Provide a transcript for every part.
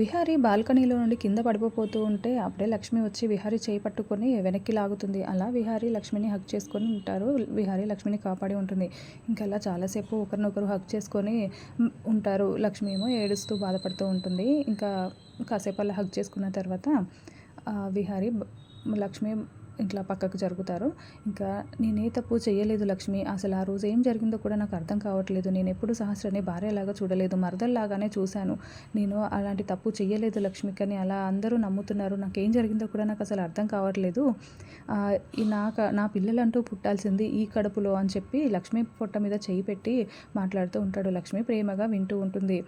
విహారి బాల్కనీలో నుండి కింద పడిపోతూ ఉంటే అప్పుడే లక్ష్మి వచ్చి విహారి చేయి పట్టుకొని వెనక్కి లాగుతుంది. అలా విహారి లక్ష్మిని హక్ చేసుకొని ఉంటారు. విహారి లక్ష్మిని కాపాడి ఉంటుంది. ఇంకా అలా చాలాసేపు ఒకరినొకరు హక్ చేసుకొని ఉంటారు. లక్ష్మి ఏమో ఏడుస్తూ బాధపడుతూ ఉంటుంది. ఇంకా కాసేపు అలా హక్ చేసుకున్న తర్వాత విహారి లక్ష్మి ఇట్లా పక్కకు జరుగుతారు. ఇంకా నేనే తప్పు చేయలేదు లక్ష్మి. అసలు ఆ రోజు ఏం జరిగిందో కూడా నాకు అర్థం కావట్లేదు. నేను ఎప్పుడు సహస్రాన్ని భార్యలాగా చూడలేదు. మరదల్లాగానే చూశాను. నేను అలాంటి తప్పు చేయలేదు లక్ష్మి. కానీ అలా అందరూ నమ్ముతున్నారు. నాకు ఏం జరిగిందో కూడా నాకు అసలు అర్థం కావట్లేదు. నాకు నా పిల్లలంటూ పుట్టాల్సింది ఈ కడుపులో అని చెప్పి లక్ష్మి పొట్ట మీద చేయి పెట్టి మాట్లాడుతూ ఉంటాడు. లక్ష్మి ప్రేమగా వింటూ ఉంటుంది.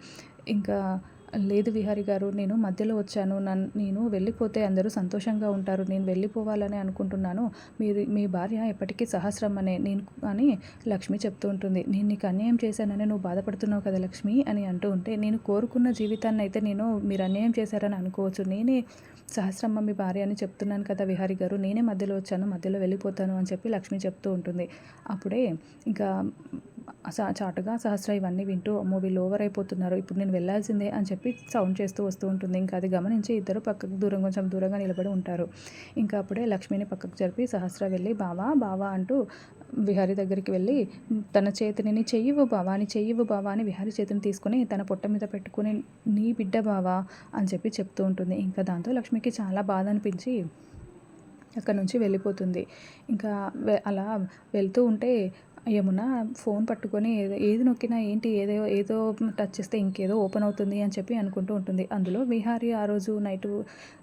ఇంకా లేదు విహారి గారు నేను మధ్యలో వచ్చాను. నన్ను నేను వెళ్ళిపోతే అందరూ సంతోషంగా ఉంటారు. నేను వెళ్ళిపోవాలని అనుకుంటున్నాను. మీరు మీ భార్య ఎప్పటికీ సహస్రం అనే నేను అని లక్ష్మి చెప్తూ ఉంటుంది. నేను నీకు అన్యాయం చేశానని నువ్వు బాధపడుతున్నావు కదా లక్ష్మి అని అంటూ ఉంటే నేను కోరుకున్న జీవితాన్ని అయితే నేను మీరు అన్యాయం చేశారని అనుకోవచ్చు. నేనే సహస్రమ్మ మీ భార్య అని చెప్తున్నాను కదా విహారి గారు. నేనే మధ్యలో వచ్చాను మధ్యలో వెళ్ళిపోతాను అని చెప్పి లక్ష్మి చెప్తూ ఉంటుంది. అప్పుడే ఇంకా చాటుగా సహస్ర ఇవన్నీ వింటూ అమ్మో వీళ్ళు ఓవర్ అయిపోతున్నారు ఇప్పుడు నేను వెళ్ళాల్సిందే అని చెప్పి సౌండ్ చేస్తూ వస్తూ ఉంటుంది. ఇంకా అది గమనించి ఇద్దరు పక్కకు దూరం కొంచెం దూరంగా నిలబడి ఉంటారు. ఇంకా అప్పుడే లక్ష్మిని పక్కకు జరిపి సహస్ర వెళ్ళి బావా బావా అంటూ విహారి దగ్గరికి వెళ్ళి తన చేతిని చెయ్యవు బావా అని చెయ్యవు బావా అని విహారి చేతిని తీసుకుని తన పొట్ట మీద పెట్టుకుని నీ బిడ్డ బావా అని చెప్పి చెప్తూ ఉంటుంది. ఇంకా దాంతో లక్ష్మికి చాలా బాధ అనిపించి అక్కడ నుంచి వెళ్ళిపోతుంది. ఇంకా అలా వెళ్తూ ఉంటే యమున ఫోన్ పట్టుకొని ఏదో ఏది నొక్కినా ఏంటి ఏదో ఏదో టచ్ చేస్తే ఇంకేదో ఓపెన్ అవుతుంది అని చెప్పి అనుకుంటూ ఉంటుంది. అందులో విహారి ఆ రోజు నైటు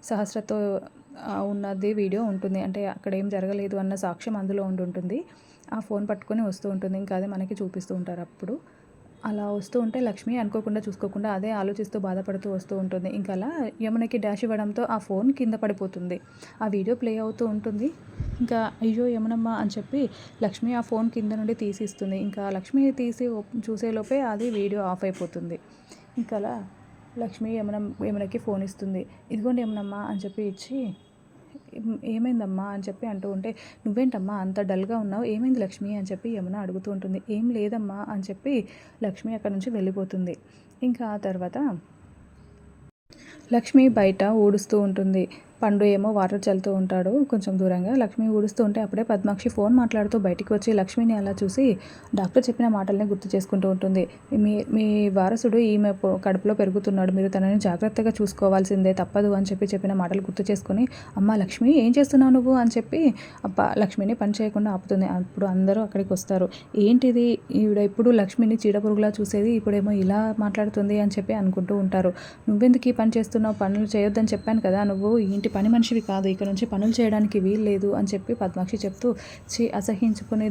సహస్రతో ఉన్నది వీడియో ఉంటుంది. అంటే అక్కడ ఏం జరగలేదు అన్న సాక్ష్యం అందులో ఉండి ఉంటుంది. ఆ ఫోన్ పట్టుకొని వస్తూ ఉంటుంది. ఇంకా అదే మనకి చూపిస్తూ ఉంటారు అప్పుడు. అలా వస్తూ ఉంటే లక్ష్మి అనుకోకుండా చూసుకోకుండా అదే ఆలోచిస్తూ బాధపడుతూ వస్తూ ఉంటుంది. ఇంకా అలా యమునకి డాష్ ఇవ్వడంతో ఆ ఫోన్ కింద పడిపోతుంది. ఆ వీడియో ప్లే అవుతూ ఉంటుంది. ఇంకా అయ్యో యమునమ్మ అని చెప్పి లక్ష్మి ఆ ఫోన్ కింద నుండి తీసిస్తుంది. ఇంకా లక్ష్మి తీసి చూసేలోపే అది వీడియో ఆఫ్ అయిపోతుంది. ఇంకా అలా లక్ష్మి యమున యమునకి ఫోన్ ఇస్తుంది. ఇదిగోండి యమునమ్మ అని చెప్పి ఇచ్చి ఏమైందమ్మా అని చెప్పి అంటూ ఉంటే నువ్వేంటమ్మా అంత డల్గా ఉన్నావు? ఏమైంది లక్ష్మి? అని చెప్పి యమున అడుగుతూ ఉంటుంది. ఏం లేదమ్మా అని చెప్పి లక్ష్మి అక్కడ నుంచి వెళ్ళిపోతుంది. ఇంకా ఆ తర్వాత లక్ష్మి బయట ఊడుస్తూ ఉంటుంది. పండు ఏమో వాటర్ చల్లుతూ ఉంటాడు కొంచెం దూరంగా. లక్ష్మి ఊడుస్తూ ఉంటే అప్పుడే పద్మాక్షి ఫోన్ మాట్లాడుతూ బయటికి వచ్చి లక్ష్మిని అలా చూసి డాక్టర్ చెప్పిన మాటల్ని గుర్తు చేసుకుంటూ ఉంటుంది. మీ మీ వారసుడు ఈమె కడుపులో పెరుగుతున్నాడు. మీరు తనని జాగ్రత్తగా చూసుకోవాల్సిందే తప్పదు అని చెప్పి చెప్పిన మాటలు గుర్తు చేసుకుని అమ్మ లక్ష్మి ఏం చేస్తున్నావు నువ్వు అని చెప్పి అప్ప లక్ష్మిని పని చేయకుండా ఆపుతుంది. అప్పుడు అందరూ అక్కడికి వస్తారు. ఏంటిది? ఈవిడ ఇప్పుడు లక్ష్మిని చీడపురుగులా చూసేది ఇప్పుడేమో ఇలా మాట్లాడుతుంది అని చెప్పి అనుకుంటూ ఉంటారు. నువ్వెందుకు ఈ పని చేస్తున్నావు? పనులు చేయొద్దని చెప్పాను కదా నువ్వు ఇంటి పని మనిషివి కాదు. ఇక్కడ నుంచి పనులు చేయడానికి వీలు లేదు అని చెప్పి పద్మాక్షి చెప్తూ చి అసహించుకునే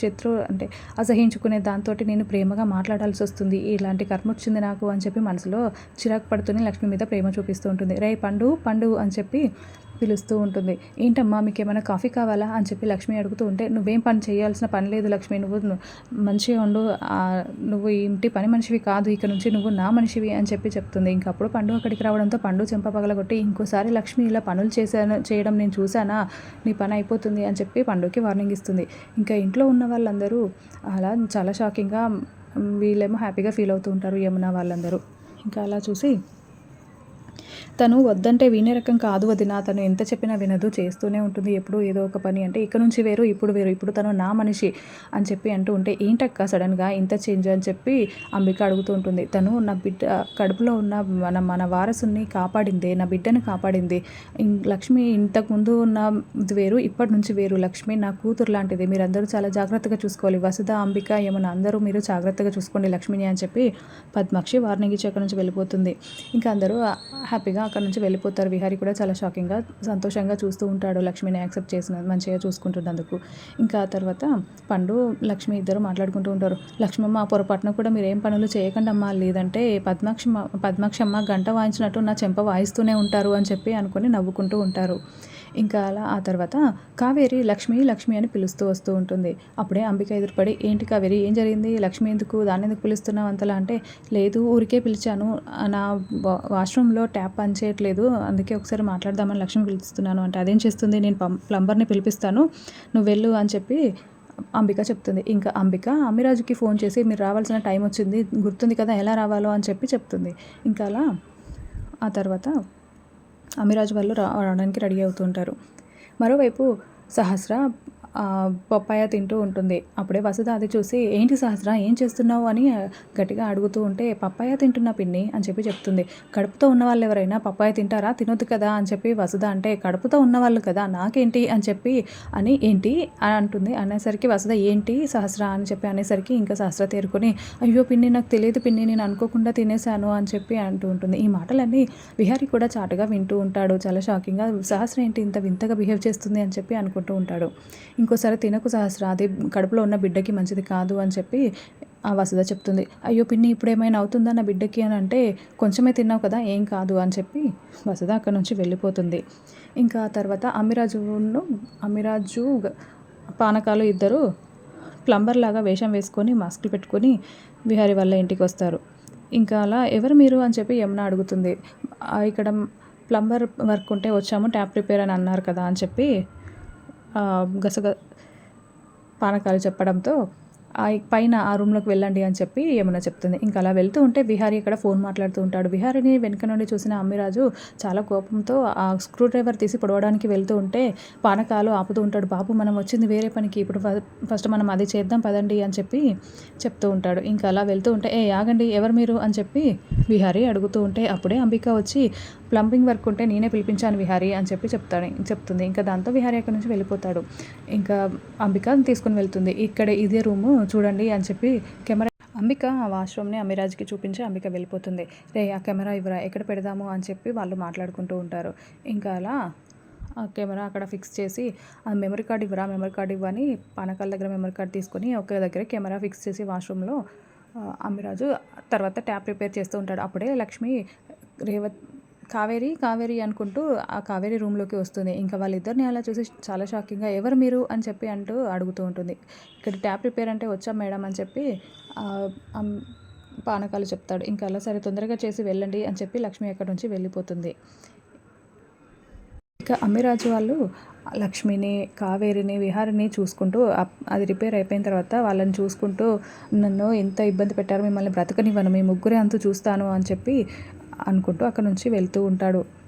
శత్రు అంటే అసహించుకునే దాంతో నేను ప్రేమగా మాట్లాడాల్సి వస్తుంది. ఇలాంటి కర్మ వచ్చింది నాకు అని చెప్పి మనసులో చిరాకు పడుతూనే లక్ష్మి మీద ప్రేమ చూపిస్తూ ఉంటుంది. రే పండు పండు అని చెప్పి పిలుస్తూ ఉంటుంది. ఏంటమ్మా మీకు ఏమైనా కాఫీ కావాలా? అని చెప్పి లక్ష్మి అడుగుతూ ఉంటే నువ్వేం పని చేయాల్సిన పని లేదు లక్ష్మి. నువ్వు మంచిగా ఉండు. నువ్వు ఇంటి పని మనిషివి కాదు. ఇక నుంచి నువ్వు నా మనిషివి అని చెప్పి చెప్తుంది. ఇంకప్పుడు పండు అక్కడికి రావడంతో పండు చెంప పగలగొట్టి ఇంకోసారి లక్ష్మి ఇలా పనులు చేశాను చేయడం నేను చూశానా? నీ పని అయిపోతుంది అని చెప్పి పండుకి వార్నింగ్ ఇస్తుంది. ఇంకా ఇంట్లో ఉన్న వాళ్ళందరూ అలా చాలా షాకింగ్గా వీళ్ళేమో హ్యాపీగా ఫీల్ అవుతూ ఉంటారు యమున వాళ్ళందరూ. ఇంకా అలా చూసి తను వద్దంటే వినే రకం కాదు వదిన. తను ఎంత చెప్పినా వినదు చేస్తూనే ఉంటుంది. ఎప్పుడు ఏదో ఒక పని అంటే ఇక్కడ నుంచి వేరు ఇప్పుడు వేరు. ఇప్పుడు తను నా మనిషి అని చెప్పి అంటూ ఉంటే ఏంటక్క సడన్గా ఇంత చేంజ్ అని చెప్పి అంబిక అడుగుతూ ఉంటుంది. తను నా బిడ్డ కడుపులో ఉన్న మన మన వారసుని కాపాడింది నా బిడ్డను కాపాడింది. లక్ష్మి ఇంతకుముందు ఉన్న వేరు ఇప్పటి నుంచి వేరు. లక్ష్మి నా కూతురు లాంటిది. మీరందరూ చాలా జాగ్రత్తగా చూసుకోవాలి. వసుధ అంబిక ఏమన్నా అందరూ మీరు జాగ్రత్తగా చూసుకోండి లక్ష్మిని అని చెప్పి పద్మాక్షి వార్నింగ్ ఇచ్చి అక్కడి నుంచి వెళ్ళిపోతుంది. ఇంకా అందరూ హ్యాపీగా అక్కడ నుంచి వెళ్ళిపోతారు. విహారి కూడా చాలా షాకింగ్గా సంతోషంగా చూస్తూ ఉంటాడు. లక్ష్మిని యాక్సెప్ట్ చేసిన మంచిగా చూసుకుంటున్నందుకు. ఇంకా తర్వాత పండు లక్ష్మి ఇద్దరు మాట్లాడుకుంటూ ఉంటారు. లక్ష్మమ్మ పొరపాటున కూడా మీరు ఏం పనులు చేయకండి అమ్మా లేదంటే పద్మాక్షమ్మ పద్మాక్షమ్మ గంట వాయించినట్టు నా చెంప వాయిస్తూనే ఉంటారు అని చెప్పి అనుకుని నవ్వుకుంటూ ఉంటారు. ఇంకా అలా ఆ తర్వాత కావేరి లక్ష్మి లక్ష్మి అని పిలుస్తూ వస్తూ ఉంటుంది. అప్పుడే అంబిక ఎదురుపడి ఏంటి కావేరి ఏం జరిగింది? లక్ష్మి ఎందుకు? దాన్ని ఎందుకు పిలుస్తున్నావు అంతలా? అంటే లేదు ఊరికే పిలిచాను. నా వాష్రూమ్లో ట్యాప్ పనిచేయట్లేదు అందుకే ఒకసారి మాట్లాడదామని లక్ష్మి పిలుస్తున్నాను. అంటే అదేం చేస్తుంది? నేను ప్లంబర్ని పిలిపిస్తాను. నువ్వు వెళ్ళు అని చెప్పి అంబిక చెప్తుంది. ఇంకా అంబిక అమ్మిరాజుకి ఫోన్ చేసి మీరు రావాల్సిన టైం వచ్చింది. గుర్తుంది కదా ఎలా రావాలో? అని చెప్పి చెప్తుంది. ఇంకా అలా ఆ తర్వాత అమిరాజ్ వాళ్ళు రా రావడానికి రెడీ అవుతుంటారు మరోవైపు సహస్ర పప్పాయ తింటూ ఉంటుంది. అప్పుడే వసుధ అది చూసి ఏంటి సహస్ర ఏం చేస్తున్నావు? అని గట్టిగా అడుగుతూ ఉంటే పప్పాయ తింటున్నా పిన్ని అని చెప్పి చెప్తుంది. కడుపుతో ఉన్న వాళ్ళు ఎవరైనా పప్పాయ తింటారా? తినొద్దు కదా అని చెప్పి వసుధ అంటే కడుపుతో ఉన్నవాళ్ళు కదా నాకేంటి? అని చెప్పి అని ఏంటి? అని అంటుంది. అనేసరికి వసుధ ఏంటి సహస్ర? అని చెప్పి అనేసరికి ఇంకా సహస్ర తేరుకొని అయ్యో పిన్ని నాకు తెలియదు పిన్ని నేను అనుకోకుండా తినేశాను అని చెప్పి అంటూ ఉంటుంది. ఈ మాటలన్నీ విహారి కూడా చాటుగా వింటూ ఉంటాడు. చాలా షాకింగ్గా సహస్ర ఏంటి ఇంత వింతగా బిహేవ్ చేస్తుంది? అని చెప్పి అనుకుంటూ ఉంటాడు. ఇంకోసారి తినకు సహస్ర అది కడుపులో ఉన్న బిడ్డకి మంచిది కాదు అని చెప్పి ఆ వసుధ చెప్తుంది. అయ్యో పిన్ని ఇప్పుడు ఏమైనా అవుతుందా నా బిడ్డకి అని అంటే కొంచెమే తిన్నావు కదా ఏం కాదు అని చెప్పి వసుధ అక్కడ నుంచి వెళ్ళిపోతుంది. ఇంకా తర్వాత అమిరాజును అమిరాజు పానకాలు ఇద్దరు ప్లంబర్ లాగా వేషం వేసుకొని మాస్కులు పెట్టుకొని విహారీ వాళ్ళ ఇంటికి వస్తారు. ఇంకా అలా ఎవరు మీరు? అని చెప్పి యమున అడుగుతుంది. ఇక్కడ ప్లంబర్ వర్క్ ఉంటే వచ్చాము ట్యాప్ రిపేర్ అని అన్నారు కదా అని చెప్పి గసగ పానకాలు చెప్పడంతో ఆ పైన ఆ రూమ్లోకి వెళ్ళండి అని చెప్పి ఏమైనా చెప్తుంది. ఇంకా అలా వెళ్తూ ఉంటే విహారీ ఇక్కడ ఫోన్ మాట్లాడుతూ ఉంటాడు. విహారీని వెనుక నుండి చూసిన అమ్మిరాజు చాలా కోపంతో ఆ స్క్రూ డ్రైవర్ తీసి పొడవడానికి వెళ్తూ ఉంటే పానకాలు ఆపుతూ ఉంటాడు. బాబు మనం వచ్చింది వేరే పనికి. ఇప్పుడు ఫస్ట్ మనం అది చేద్దాం పదండి అని చెప్పి చెప్తూ ఉంటాడు. ఇంకా అలా వెళ్తూ ఉంటే ఏ ఆగండి ఎవరు మీరు? అని చెప్పి విహారీ అడుగుతూ ఉంటే అప్పుడే అంబిక వచ్చి ప్లంబింగ్ వర్క్ ఉంటే నేనే పిలిపించాను విహారీ అని చెప్పి చెప్తాడు చెప్తుంది. ఇంకా దాంతో విహారీ అక్కడి నుంచి వెళ్ళిపోతాడు. ఇంకా అంబిక తీసుకుని వెళ్తుంది. ఇక్కడ ఇదే రూము చూడండి అని చెప్పి కెమెరా అంబిక ఆ వాష్రూమ్ని అమిరాజ్కి చూపించి అంబిక వెళ్ళిపోతుంది. రే ఆ కెమెరా ఇవ్వరా? ఎక్కడ పెడదాము? అని చెప్పి వాళ్ళు మాట్లాడుకుంటూ ఉంటారు. ఇంకా అలా ఆ కెమెరా అక్కడ ఫిక్స్ చేసి ఆ మెమరీ కార్డ్ ఇవ్వరా? మెమరీ కార్డ్ ఇవ్వని పానకాల దగ్గర మెమరీ కార్డ్ తీసుకొని ఒక దగ్గర కెమెరా ఫిక్స్ చేసి వాష్రూమ్లో ఆ, అమ్మిరాజు తర్వాత ట్యాప్ రిపేర్ చేస్తూ ఉంటాడు. అప్పుడే లక్ష్మి రేవత్ కావేరి కావేరి అనుకుంటూ ఆ కావేరి రూమ్లోకి వస్తుంది. ఇంకా వాళ్ళిద్దరిని అలా చూసి చాలా షాకింగ్గా ఎవరు మీరు అని చెప్పి అంటూ అడుగుతూ ఉంటుంది. ఇక్కడ ట్యాప్ రిపేర్ అంటే వచ్చాం మేడం అని చెప్పి పానకాలు చెప్తాడు. ఇంకా అలా సరే తొందరగా చేసి వెళ్ళండి అని చెప్పి లక్ష్మి అక్కడి నుంచి వెళ్ళిపోతుంది. ఇక అమ్మిరాజు వాళ్ళు లక్ష్మిని కావేరిని విహారిని చూసుకుంటూ అది రిపేర్ అయిపోయిన తర్వాత వాళ్ళని చూసుకుంటూ నన్ను ఎంత ఇబ్బంది పెట్టారు మిమ్మల్ని బ్రతకనివ్వను మీ ముగ్గురే అంతా చూస్తాను అని చెప్పి అనుకుంటూ అక్కడ నుంచి వెళ్తూ ఉంటాడు.